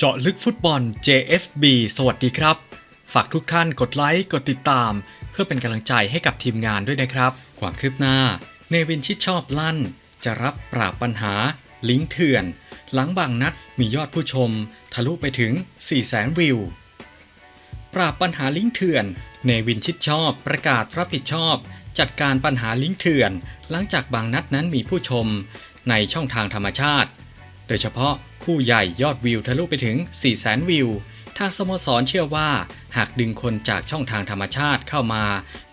เจาะลึกฟุตบอล JFB สวัสดีครับ ฝากทุกท่านกดไลค์ กดติดตาม เพื่อเป็นกำลังใจให้กับทีมงานด้วยนะครับ ความคืบหน้า เนวินชิดชอบลั่น จะรับปราบปัญหา ลิงก์เถื่อน หลังบางนัดมียอดผู้ชม ทะลุไปถึง 4 0 0 0 0วิว ปราบปัญหาลิงก์เถื่อน เนวินชิดชอบประกาศรับผิดชอบ จัดการปัญหาลิงก์เถื่อน หลังจากบางนัดนั้นมีผู้ชม ในช่องทางธรรมชาติ โดยเฉพาะคู่ใหญ่ยอดวิวทะลุไปถึง 400,000 วิว ทางสโมสรเชื่อว่าหากดึงคนจากช่องทางธรรมชาติเข้ามา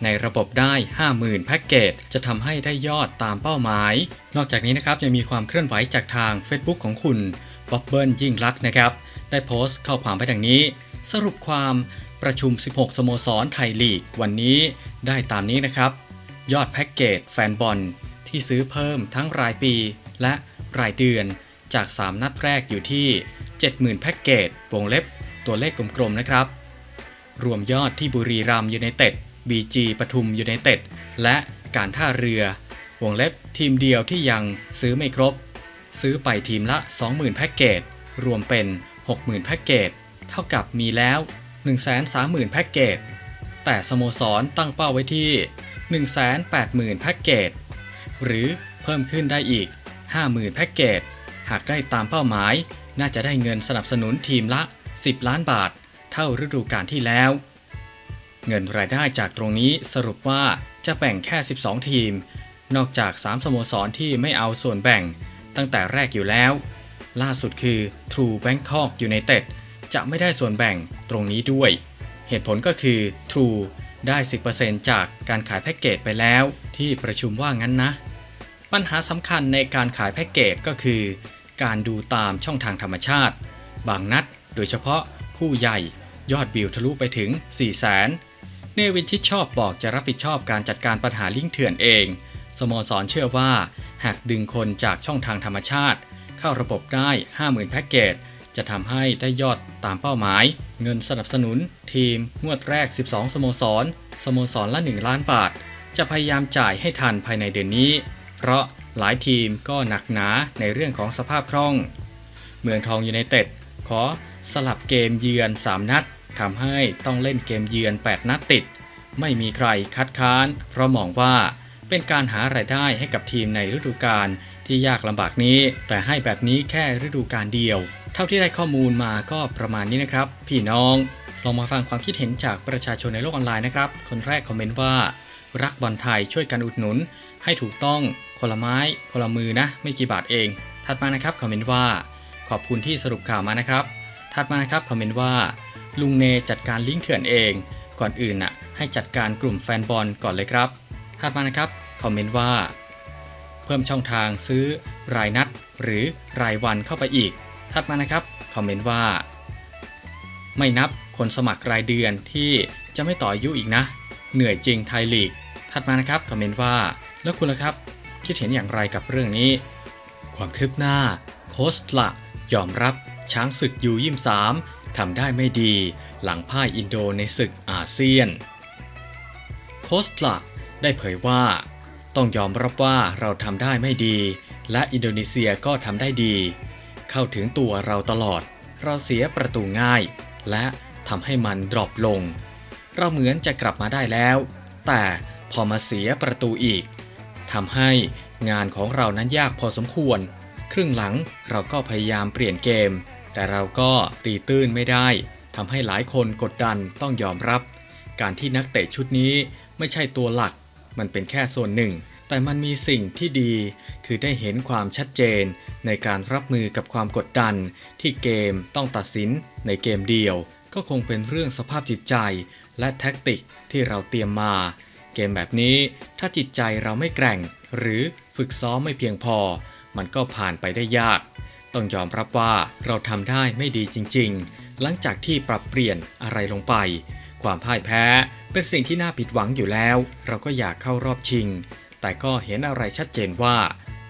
ในระบบได้ 50,000 แพ็กเกจ จะทำให้ได้ยอดตามเป้าหมาย นอกจากนี้นะครับยังมีความเคลื่อนไหวจากทาง Facebook ของคุณบ๊อบเบิลยิ่งลักษณ์นะครับ ได้โพสต์ข้อความไปดังนี้ สรุปความประชุม 16 สโมสรไทยลีก วันนี้ได้ตามนี้นะครับ ยอดแพ็กเกจแฟนบอลที่ซื้อเพิ่มทั้งรายปีและรายเดือน จาก 3 นัดแรกอยู่ที่ 70,000 แพ็กเกจวงเล็บตัวเลขกลมๆนะครับ รวมยอดที่บุรีรัมย์ยูไนเต็ด BG ปทุมยูไนเต็ดและการท่าเรือ วงเล็บทีมเดียวที่ยังซื้อไม่ครบ ซื้อไปทีมละ 20,000 แพ็กเกจรวมเป็น 60,000 แพ็กเกจเท่ากับมีแล้ว 130,000 แพ็กเกจแต่สโมสรตั้งเป้าไว้ที่ 180,000 แพ็กเกจหรือเพิ่มขึ้นได้อีก 50,000 แพ็กเกจ หากได้ตามเป้าหมาย น่าจะได้เงินสนับสนุนทีมละ 10 ล้านบาท เท่าฤดูกาลที่แล้ว เงินรายได้จากตรงนี้สรุปว่าจะแบ่งแค่ 12 ทีม นอกจาก 3 สโมสรที่ไม่เอาส่วนแบ่ง ตั้งแต่แรกอยู่แล้ว ล่าสุดคือ True Bangkok United จะไม่ได้ส่วนแบ่งตรงนี้ด้วย เหตุผลก็คือ True ได้ 10%จากการขายแพ็กเกจไปแล้วที่ประชุมว่างั้นนะ ปัญหาสำคัญในการขายแพ็กเกจก็คือ การดูตามช่องทางธรรมชาติ บางนัดโดยเฉพาะคู่ใหญ่ยอดวิวทะลุไปถึง 4 0 0 0 0เนวินชิดชอบบอกจะรับผิดชอบการจัดการปัญหาลิงเถื่อนเอง สโมสรเชื่อว่า หากดึงคนจากช่องทางธรรมชาติ เข้าระบบได้ 50,000 แพ็กเกจ จะทำให้ได้ยอดตามเป้าหมาย เงินสนับสนุน ทีม งวดแรก 12 สโมสร สโมสรละ 1 ล้านบาท จะพยายามจ่ายให้ทันภายในเดือนนี้ เพราะ หลายทีมก็หนักหนาในเรื่องของสภาพคล่อง เมืองทองยูไนเต็ดขอสลับเกมเยือน 3 นัดทำให้ต้องเล่นเกมเยือน 8 นัดติด ไม่มีใครคัดค้าน เพราะมองว่าเป็นการหารายได้ให้กับทีมในฤดูกาลที่ยากลำบากนี้ แต่ให้แบบนี้แค่ฤดูกาลเดียว เท่าที่ได้ข้อมูลมาก็ประมาณนี้นะครับ พี่น้อง ลองมาฟังความคิดเห็นจากประชาชนในโลกออนไลน์นะครับ คนแรกคอมเมนต์ว่า รักบอลไทยช่วยกันอุดหนุน ให้ถูกต้อง คนละไม้คนละมือนะไม่กี่บาทเอง ถัดมานะครับคอมเมนต์ว่า ขอบคุณที่สรุปข่าวมานะครับ ถัดมานะครับคอมเมนต์ว่า ลุงเนจัดการลิงก์เถื่อนเอง ก่อนอื่นน่ะให้จัดการกลุ่มแฟนบอลก่อนเลยครับ ถัดมานะครับคอมเมนต์ว่า เพิ่มช่องทางซื้อรายนัด หรือรายวันเข้าไปอีก ถัดมานะครับคอมเมนต์ว่า ไม่นับคนสมัครรายเดือนที่จะไม่ต่ออายุอีกนะ เหนื่อยจริงไทยลีก ถัดมานะครับคอมเมนต์ว่าแล้วคุณล่ะครับ คิดเห็นอย่างไรกับเรื่องนี้ ความคืบหน้า โคสละ ยอมรับช้างศึกยูยิมสามทำได้ไม่ดี หลังพ่ายอินโดในศึกอาเซียน โคสละได้เผยว่า ต้องยอมรับว่าเราทำได้ไม่ดี และอินโดนีเซียก็ทำได้ดี เข้าถึงตัวเราตลอด เราเสียประตูง่าย และทำให้มันดรอปลง เราเหมือนจะกลับมาได้แล้ว แต่พอมาเสียประตูอีก ทำให้งานของเรานั้นยากพอสมควร ครึ่งหลังเราก็พยายามเปลี่ยนเกม แต่เราก็ตีตื้นไม่ได้ทำให้หลายคนกดดันต้องยอมรับ การที่นักเตะชุดนี้ไม่ใช่ตัวหลัก มันเป็นแค่ส่วนหนึ่ง แต่มันมีสิ่งที่ดี คือได้เห็นความชัดเจน ในการรับมือกับความกดดัน ที่เกมต้องตัดสินในเกมเดียว ก็คงเป็นเรื่องสภาพจิตใจ และแท็กติกที่เราเตรียมมา เกมแบบนี้ถ้าจิตใจเราไม่แกร่ง หรือฝึกซ้อมไม่เพียงพอ มันก็ผ่านไปได้ยาก ต้องยอมรับว่าเราทำได้ไม่ดีจริง ๆ หลังจากที่ปรับเปลี่ยนอะไรลงไป ความพ่ายแพ้เป็นสิ่งที่น่าผิดหวังอยู่แล้ว เราก็อยากเข้ารอบชิง แต่ก็เห็นอะไรชัดเจนว่า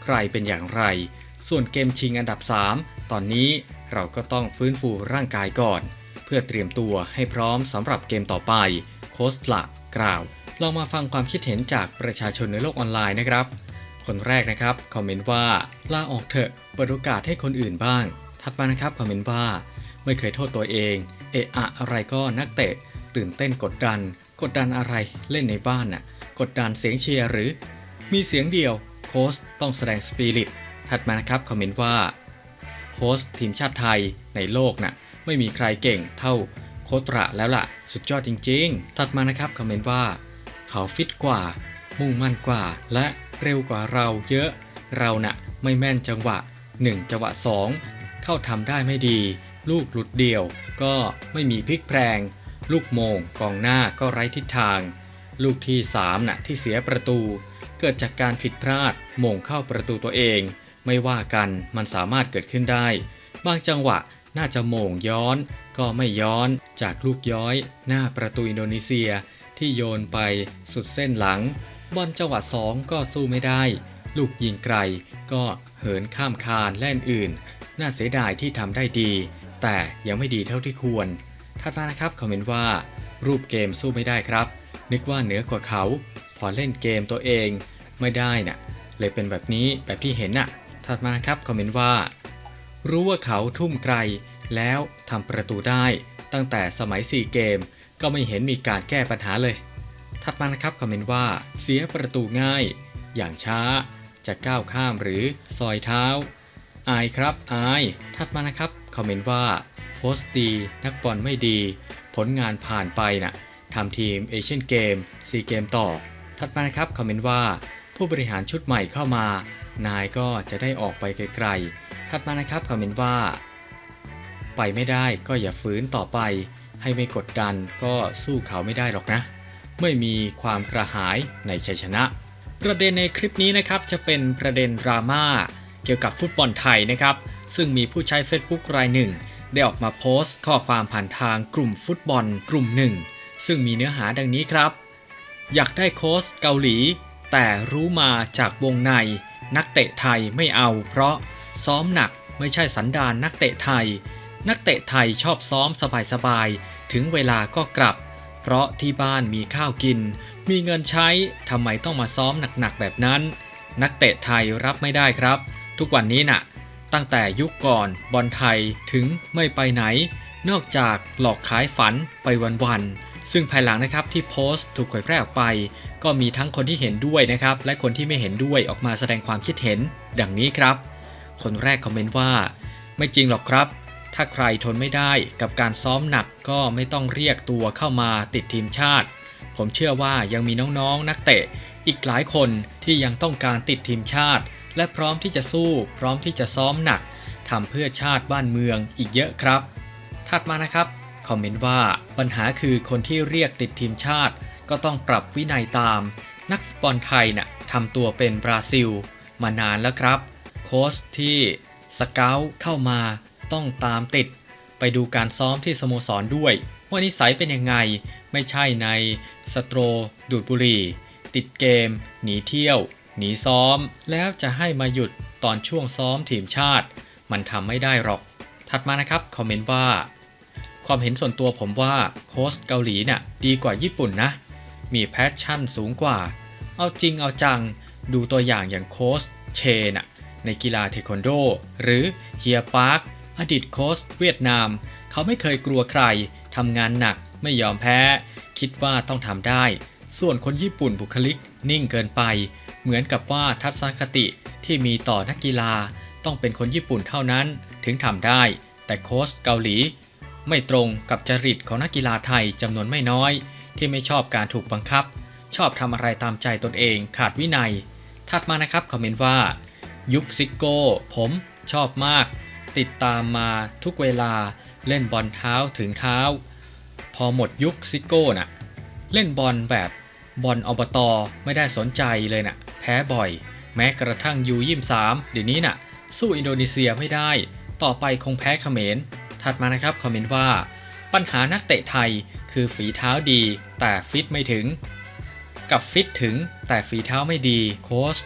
ใครเป็นอย่างไร ส่วนเกมชิงอันดับ 3 ตอนนี้เราก็ต้องฟื้นฟูร่างกายก่อน เพื่อเตรียมตัวให้พร้อมสำหรับเกมต่อไป โคสละกล่าว ลองมาฟังความคิดเห็นจากประชาชนในโลกออนไลน์นะครับ คนแรกนะครับคอมเมนต์ว่าลาออกเถอะเปิดโอกาสให้คนอื่นบ้าง ถัดมานะครับคอมเมนต์ว่า ไม่เคยโทษตัวเอง เอะอะอะไรก็นักเตะ ตื่นเต้นกดดัน กดดันอะไรเล่นในบ้านน่ะกดดันเสียงเชียร์หรือ มีเสียงเดียวโค้ชต้องแสดงสปิริตถัดมานะครับคอมเมนต์ว่าโค้ชทีมชาติไทยในโลกน่ะไม่มีใครเก่งเท่าโคตระแล้วล่ะ สุดยอดจริง ๆ ถัดมานะครับคอมเมนต์ว่า เขาฟิตกว่า มุ่งมั่นกว่า และเร็วกว่าเราเยอะ เราน่ะไม่แม่นจังหวะ 1 จังหวะ 2 เข้าทำได้ไม่ดี ลูกหลุดเดี่ยว ก็ไม่มีพลิกแพลงลูกโมงกองหน้าก็ไร้ทิศทาง ลูกที่3น่ะที่เสียประตู เกิดจากการผิดพลาดโมงเข้าประตูตัวเอง ไม่ว่ากันมันสามารถเกิดขึ้นได้ บางจังหวะน่าจะโมงย้อน ก็ไม่ย้อนจากลูกย้อย หน้าประตูอินโดนีเซีย ที่โยนไปสุดเส้นหลัง บอลจังหวะสองก็สู้ไม่ได้ ลูกยิงไกลก็เหินข้ามคานและอื่น น่าเสียดายที่ทำได้ดี แต่ยังไม่ดีเท่าที่ควรถัดมานะครับคอมเมนต์ว่า รูปเกมสู้ไม่ได้ครับ นึกว่าเหนือกว่าเขา พอเล่นเกมตัวเองไม่ได้น่ะ เลยเป็นแบบนี้แบบที่เห็นน่ะถัดมานะครับคอมเมนต์ว่า รู้ว่าเขาทุ่มไกลแล้วทำประตูได้ ตั้งแต่สมัย 4 เกม ก็ไม่เห็นมีการแก้ปัญหาเลย ถัดมานะครับคอมเมนต์ว่า เสียประตูง่าย อย่างช้า จะก้าวข้ามหรือซอยเท้า อายครับอาย ถัดมานะครับคอมเมนต์ว่าโค้ชดีนักบอลไม่ดี ผลงานผ่านไปน่ะทำทีมเอเชียนเกมซีเกมต่อ ถัดมานะครับคอมเมนต์ว่า ผู้บริหารชุดใหม่เข้ามา นายก็จะได้ออกไปไกลๆถัดมานะครับคอมเมนต์ว่า ไปไม่ได้ก็อย่าฝืนต่อไป ให้ไม่กดดันก็สู้เขาไม่ได้หรอกนะ ไม่มีความกระหายในชัยชนะ ประเด็นในคลิปนี้นะครับจะเป็นประเด็นดราม่าเกี่ยวกับฟุตบอลไทยนะครับ ซึ่งมีผู้ใช้ Facebook รายหนึ่ง ได้ออกมาโพสต์ข้อความผ่านทางกลุ่มฟุตบอลกลุ่มหนึ่ง ซึ่งมีเนื้อหาดังนี้ครับ อยากได้โค้ชเกาหลี แต่รู้มาจากวงใน นักเตะไทยไม่เอา เพราะซ้อมหนักไม่ใช่สันดานนักเตะไทย นักเตะไทยชอบซ้อมสบายๆ ถึงเวลาก็กลับ เพราะที่บ้านมีข้าวกิน มีเงินใช้ทำไมต้องมาซ้อมหนักๆแบบนั้น นักเตะไทยรับไม่ได้ครับ ทุกวันนี้น่ะ ตั้งแต่ยุคก่อนบอลไทยถึงไม่ไปไหน นอกจากหลอกขายฝันไปวันๆ ซึ่งภายหลังนะครับที่โพสต์ถูกเผยแพร่ออกไป ก็มีทั้งคนที่เห็นด้วยนะครับ และคนที่ไม่เห็นด้วยออกมาแสดงความคิดเห็น ดังนี้ครับ คนแรกคอมเมนต์ว่า ไม่จริงหรอกครับ ถ้าใครทนไม่ได้กับการซ้อมหนักก็ไม่ต้องเรียกตัวเข้ามาติดทีมชาติ ผมเชื่อว่ายังมีน้องๆนักเตะ อีกหลายคนที่ยังต้องการติดทีมชาติ และพร้อมที่จะสู้ พร้อมที่จะซ้อมหนักทำเพื่อชาติบ้านเมืองอีกเยอะครับ ถัดมานะครับคอมเมนต์ว่าปัญหาคือคนที่เรียกติดทีมชาติ ก็ต้องปรับวินัยตาม นักฟุตบอลไทยน่ะทำตัวเป็นบราซิล มานานแล้วครับ โค้ชที่สเกลเข้ามา ต้องตามติด ไปดูการซ้อมที่สโมสรด้วย ว่านิสัยเป็นยังไง ไม่ใช่ในสโตรดูดบุหรี่ ติดเกม หนีเที่ยว หนีซ้อม แล้วจะให้มาหยุดตอนช่วงซ้อมทีมชาติ มันทำไม่ได้หรอก ถัดมานะครับ คอมเมนต์ว่า ความเห็นส่วนตัวผมว่าโค้ชเกาหลีน่ะดีกว่าญี่ปุ่นนะ มีแพชชั่นสูงกว่า เอาจริงเอาจัง ดูตัวอย่างอย่างโค้ชเชน่ะในกีฬาเทควันโด หรือเฮียปาร์ค อดีตโค้ชเวียดนาม เขาไม่เคยกลัวใครทำงานหนักไม่ยอมแพ้ คิดว่าต้องทำได้ ส่วนคนญี่ปุ่นบุคลิกนิ่งเกินไป เหมือนกับว่าทัศนคติที่มีต่อนักกีฬา ต้องเป็นคนญี่ปุ่นเท่านั้นถึงทำได้ แต่โค้ชเกาหลี ไม่ตรงกับจริตของนักกีฬาไทยจำนวนไม่น้อย ที่ไม่ชอบการถูกบังคับ ชอบทำอะไรตามใจตนเองขาดวินัย ถัดมานะครับคอมเมนต์ว่า ยุคซิโก้ผมชอบมาก ติดตามมาทุกเวลาเล่นบอลเท้าถึงเท้า พอหมดยุคซิโก้น่ะ เล่นบอลแบบบอลอบตอไม่ได้สนใจเลยน่ะ แพ้บ่อย แม้กระทั่งยูยิมสามเดี๋ยวนี้น่ะ สู้อินโดนีเซียไม่ได้ ต่อไปคงแพ้เขมร ถัดมานะครับคอมเมนต์ว่า ปัญหานักเตะไทยคือฝีเท้าดีแต่ฟิตไม่ถึง กับฟิตถึงแต่ฝีเท้าไม่ดีโค้ช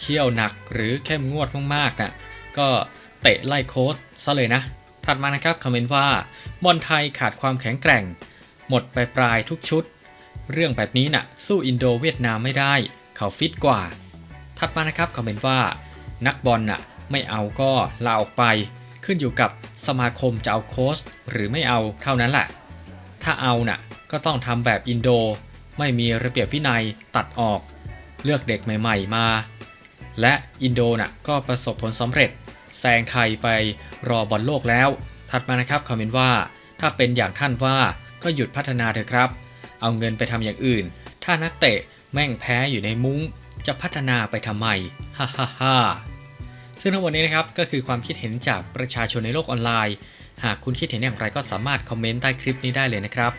เคี่ยวหนักหรือเข้มงวดมากๆนะ่ะก็ เตะไล่โค้ชซะเลยนะ ถัดมานะครับคอมเมนต์ว่าบอลไทยขาดความแข็งแกร่ง หมดไปปลายทุกชุด เรื่องแบบนี้น่ะ สู้อินโดเวียดนามไม่ได้ เขาฟิตกว่า ถัดมานะครับคอมเมนต์ว่า นักบอลน่ะไม่เอาก็ลาออกไป ขึ้นอยู่กับสมาคมจะเอาโค้ชหรือไม่เอาเท่านั้นแหละ ถ้าเอาน่ะก็ต้องทำแบบอินโด ไม่มีระเบียบวินัยตัดออก เลือกเด็กใหม่ ๆ มา และอินโดน่ะก็ประสบผลสำเร็จ แซงไทยไปรอบอลโลกแล้ว ถัดมานะครับคอมเมนต์ว่า ถ้าเป็นอย่างท่านว่าก็หยุดพัฒนาเถอะครับ เอาเงินไปทำอย่างอื่น ถ้านักเตะแม่งแพ้อยู่ในมุ้ง จะพัฒนาไปทำไมฮ่าฮ่าฮ่าซึ่งทั้งหมดนี้นะครับก็คือความคิดเห็นจากประชาชนในโลกออนไลน์ หากคุณคิดเห็นอย่างไรก็สามารถคอมเมนต์ใต้คลิปนี้ได้เลยนะครับ